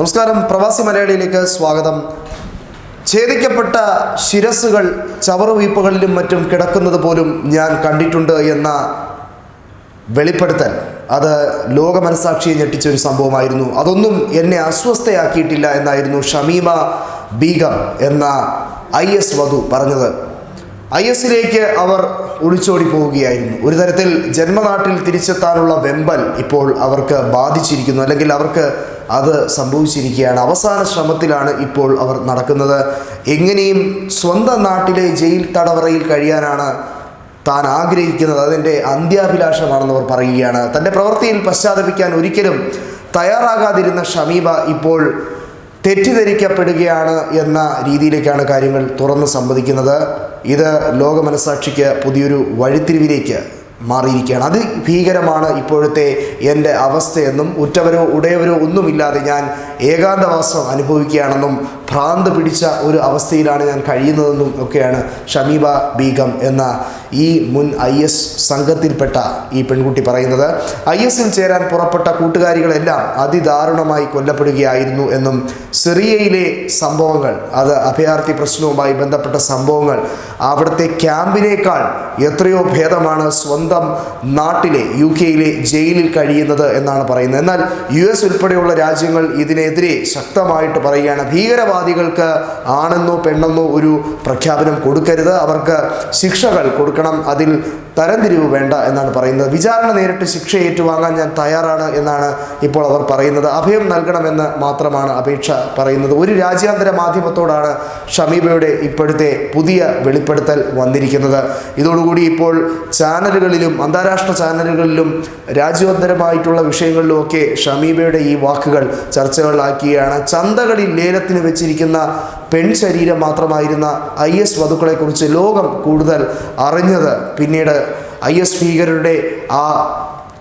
നമസ്കാരം. പ്രവാസി മലയാളിയിലേക്ക് സ്വാഗതം. ഛേദിക്കപ്പെട്ട ശിരസുകൾ ചവറുവീപ്പുകളിലും മറ്റും കിടക്കുന്നത് പോലും ഞാൻ കണ്ടിട്ടുണ്ട് എന്ന വെളിപ്പെടുത്തൽ. അത് ലോക മനസാക്ഷിയെ ഞെട്ടിച്ച ഒരു സംഭവമായിരുന്നു. അതൊന്നും എന്നെ അസ്വസ്ഥയാക്കിയിട്ടില്ല എന്നായിരുന്നു ഷമീമ ബീഗം എന്ന ഐ എസ് വധു പറഞ്ഞത്. ഐ എസിലേക്ക് അവർ ഒളിച്ചോടി പോവുകയായിരുന്നു ഒരു തരത്തിൽ ജന്മനാട്ടിൽ തിരിച്ചെത്താനുള്ള വെമ്പൽ ഇപ്പോൾ അവർക്ക് ബാധിച്ചിരിക്കുന്നു. അല്ലെങ്കിൽ അവർക്ക് അത് സംഭവിച്ചിരിക്കുകയാണ്. അവസാന ശ്രമത്തിലാണ് ഇപ്പോൾ അവർ നടക്കുന്നത്. എങ്ങനെയും സ്വന്തം നാട്ടിലെ ജയിൽ തടവറയിൽ കഴിയാനാണ് താൻ ആഗ്രഹിക്കുന്നത്. അതിന്റെ അന്ത്യാഭിലാഷമാണെന്ന് അവർ പറയുകയാണ്. തന്റെ പ്രവൃത്തിയിൽ പശ്ചാത്തപിക്കാൻ ഒരിക്കലും തയ്യാറാകാതിരുന്ന ഷമീബ ഇപ്പോൾ തെറ്റിദ്ധരിക്കപ്പെടുകയാണ് എന്ന രീതിയിലേക്കാണ് കാര്യങ്ങൾ തുറന്ന് സമ്മതിക്കുന്നത് ഇത് ലോകമനസാക്ഷിക്ക് പുതിയൊരു വഴിത്തിരിവിലേക്ക് മാറിയിരിക്കുകയാണ്. അത് ഭീകരമാണ് ഇപ്പോഴത്തെ എന്റെ അവസ്ഥയെന്നും ഉറ്റവരോ ഉടയവരോ ഒന്നുമില്ലാതെ ഞാൻ ഏകാന്തവാസം അനുഭവിക്കുകയാണെന്നും ഭ്രാന്ത് പിടിച്ച ഒരു അവസ്ഥയിലാണ് ഞാൻ കഴിയുന്നതെന്നും ഒക്കെയാണ് ഷമീബ ബീഗം എന്ന ഈ മുൻ ഐ എസ് സംഘത്തിൽപ്പെട്ട ഈ പെൺകുട്ടി പറയുന്നത്. ഐ എസിൽ ചേരാൻ പുറപ്പെട്ട കൂട്ടുകാരികളെല്ലാം അതിദാരുണമായി കൊല്ലപ്പെടുകയായിരുന്നു എന്നും സിറിയയിലെ സംഭവങ്ങൾ അത് അഭയാർത്ഥി പ്രശ്നവുമായി ബന്ധപ്പെട്ട സംഭവങ്ങൾ അവിടുത്തെ ക്യാമ്പിനേക്കാൾ എത്രയോ ഭേദമാണ് സ്വന്തം നാട്ടിലെ യു കെയിലെ ജയിലിൽ കഴിയുന്നത് എന്നാണ് പറയുന്നത്. എന്നാൽ യു എസ് ഉൾപ്പെടെയുള്ള രാജ്യങ്ങൾ ഇതിനെതിരെ ശക്തമായിട്ട് പറയുകയാണ്. ഭീകരവാദികൾക്ക് ആണെന്നോ പെണ്ണെന്നോ ഒരു പ്രഖ്യാപനം കൊടുക്കരുത്. അവർക്ക് ശിക്ഷകൾ കൊടുക്കണം. അതിൽ തരംതിരിവ് വേണ്ട എന്നാണ് പറയുന്നത്. വിചാരണ നേരിട്ട് ശിക്ഷ ഏറ്റുവാങ്ങാൻ ഞാൻ തയ്യാറാണ് എന്നാണ് ഇപ്പോൾ അവർ പറയുന്നത്. അഭയം നൽകണമെന്ന് മാത്രമാണ് അപേക്ഷ പറയുന്നത്. ഒരു രാജ്യാന്തര മാധ്യമത്തോടാണ് ഷമീബയുടെ ഇപ്പോഴത്തെ പുതിയ വെളിപ്പെടുത്തൽ വന്നിരിക്കുന്നത്. ഇതോടുകൂടി ഇപ്പോൾ ചാനലുകളിലും അന്താരാഷ്ട്ര ചാനലുകളിലും രാജ്യാന്തരമായിട്ടുള്ള വിഷയങ്ങളിലുമൊക്കെ ഷമീബയുടെ ഈ വാക്കുകൾ ചർച്ചകളിലാക്കിയാണ്. ചന്തകളിൽ ലേലത്തിന് വെച്ചിരിക്കുന്ന പെൺ ശരീരം മാത്രമായിരുന്ന ഐ എസ് വധുക്കളെക്കുറിച്ച് ലോകം കൂടുതൽ അറിഞ്ഞത്. പിന്നീട് ഐ എസ് ഭീകരരുടെ ആ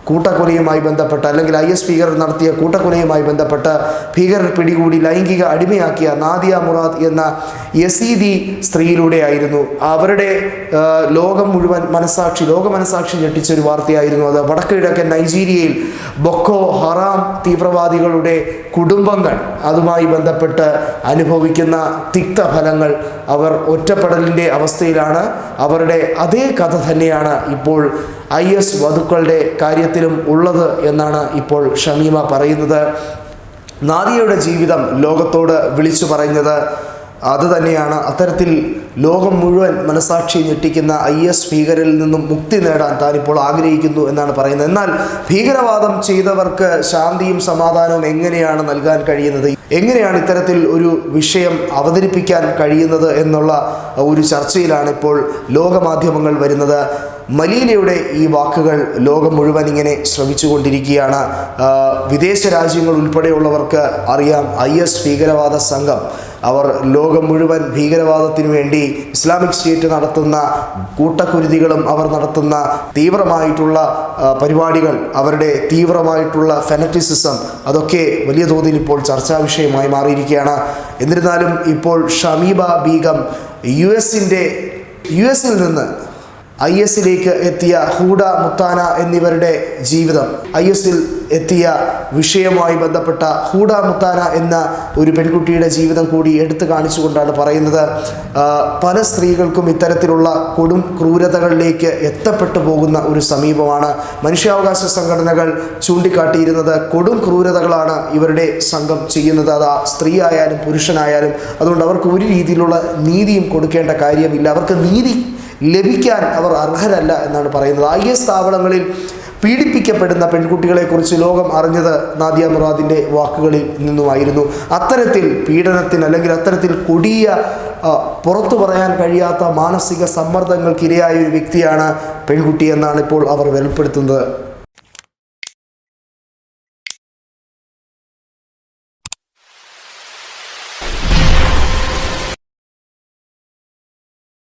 കൂട്ടക്കൊലയുമായി ബന്ധപ്പെട്ട് അല്ലെങ്കിൽ ഐ എസ് ഭീകരർ നടത്തിയ കൂട്ടക്കൊലയുമായി ബന്ധപ്പെട്ട് ഭീകരർ പിടികൂടി ലൈംഗിക അടിമയാക്കിയ നാദിയ മുറാദ് എന്ന യസീദി സ്ത്രീയിലൂടെയായിരുന്നു. അവരുടെ ലോകം മുഴുവൻ മനസാക്ഷി ലോക മനസാക്ഷി ഞെട്ടിച്ച ഒരു വാർത്തയായിരുന്നു അത്. വടക്ക് കിഴക്കൻ നൈജീരിയയിൽ ബൊക്കോ ഹറാം തീവ്രവാദികളുടെ കുടുംബങ്ങൾ അതുമായി ബന്ധപ്പെട്ട് അനുഭവിക്കുന്ന തിക്തഫലങ്ങൾ അവർ ഒറ്റപ്പെടലിന്റെ അവസ്ഥയിലാണ്. അവരുടെ അതേ കഥ തന്നെയാണ് ഇപ്പോൾ ഐ എസ് വധുക്കളുടെ കാര്യത്തിലും ഉള്ളത് എന്നാണ് ഇപ്പോൾ ഷമീമ പറയുന്നത്. നാദിയയുടെ ജീവിതം ലോകത്തോട് വിളിച്ചു പറയുന്നത് അത് തന്നെയാണ് അത്തരത്തിൽ ലോകം മുഴുവൻ മനസാക്ഷി ഞെട്ടിക്കുന്ന ഐ എസ് ഭീകരിൽ നിന്നും മുക്തി നേടാൻ താനിപ്പോൾ ആഗ്രഹിക്കുന്നു എന്നാണ് പറയുന്നത്. എന്നാൽ ഭീകരവാദം ചെയ്തവർക്ക് ശാന്തിയും സമാധാനവും എങ്ങനെയാണ് നൽകാൻ കഴിയുന്നത്? എങ്ങനെയാണ് ഇത്തരത്തിൽ ഒരു വിഷയം അവതരിപ്പിക്കാൻ കഴിയുന്നത് എന്നുള്ള ഒരു ചർച്ചയിലാണ് ഇപ്പോൾ ലോകമാധ്യമങ്ങൾ വരുന്നത്. മലീലയുടെ ഈ വാക്കുകൾ ലോകം മുഴുവൻ ഇങ്ങനെ ശ്രമിച്ചുകൊണ്ടിരിക്കുകയാണ് വിദേശ രാജ്യങ്ങൾ ഉൾപ്പെടെയുള്ളവർക്ക് അറിയാം ഐ എസ് ഭീകരവാദ സംഘം അവർ ലോകം മുഴുവൻ ഭീകരവാദത്തിനു വേണ്ടി ഇസ്ലാമിക് സ്റ്റേറ്റ് നടത്തുന്ന കൂട്ടക്കുരുതികളും അവർ നടത്തുന്ന തീവ്രമായിട്ടുള്ള പരിപാടികൾ അവരുടെ തീവ്രമായിട്ടുള്ള ഫെനറ്റിസിസം അതൊക്കെ വലിയ തോതിൽ ഇപ്പോൾ ചർച്ചാ വിഷയമായി മാറിയിരിക്കുകയാണ്. എന്നിരുന്നാലും ഇപ്പോൾ ഷമീബ ബീഗം യു എസിന്റെ യു എസിൽ നിന്ന് ഐ എസിലേക്ക് എത്തിയ ഹൂഡ മുത്താന എന്നിവരുടെ ജീവിതം. ഐ എസിൽ എത്തിയ വിഷയവുമായി ബന്ധപ്പെട്ട ഹൂഡ മുത്താന എന്ന ഒരു പെൺകുട്ടിയുടെ ജീവിതം കൂടി എടുത്തു കാണിച്ചുകൊണ്ടാണ് പറയുന്നത്. പല സ്ത്രീകൾക്കും ഇത്തരത്തിലുള്ള കൊടും ക്രൂരതകളിലേക്ക് എത്തപ്പെട്ടു പോകുന്ന ഒരു സമീപമാണ്. മനുഷ്യാവകാശ സംഘടനകൾ ചൂണ്ടിക്കാട്ടിയിരുന്നത് കൊടും ക്രൂരതകളാണ് ഇവരുടെ സംഘം ചെയ്യുന്നത്. അത് സ്ത്രീ ആയാലും പുരുഷനായാലും. അതുകൊണ്ട് അവർക്ക് ഒരു രീതിയിലുള്ള നീതിയും കൊടുക്കേണ്ട കാര്യമില്ല. അവർക്ക് നീതി ലഭിക്കാൻ അവർ അർഹരല്ല എന്നാണ് പറയുന്നത്. ഐ എസ് സ്ഥാപനങ്ങളിൽ പീഡിപ്പിക്കപ്പെടുന്ന പെൺകുട്ടികളെക്കുറിച്ച് ലോകം അറിഞ്ഞത് നാദിയ മുറാദിന്റെ വാക്കുകളിൽ നിന്നുമായിരുന്നു. അത്തരത്തിൽ പീഡനത്തിന് അല്ലെങ്കിൽ അത്തരത്തിൽ കൊടിയ പുറത്തു പറയാൻ കഴിയാത്ത മാനസിക സമ്മർദ്ദങ്ങൾക്കിരയായ ഒരു വ്യക്തിയാണ് പെൺകുട്ടി എന്നാണ് ഇപ്പോൾ അവർ വെളിപ്പെടുത്തുന്നത്.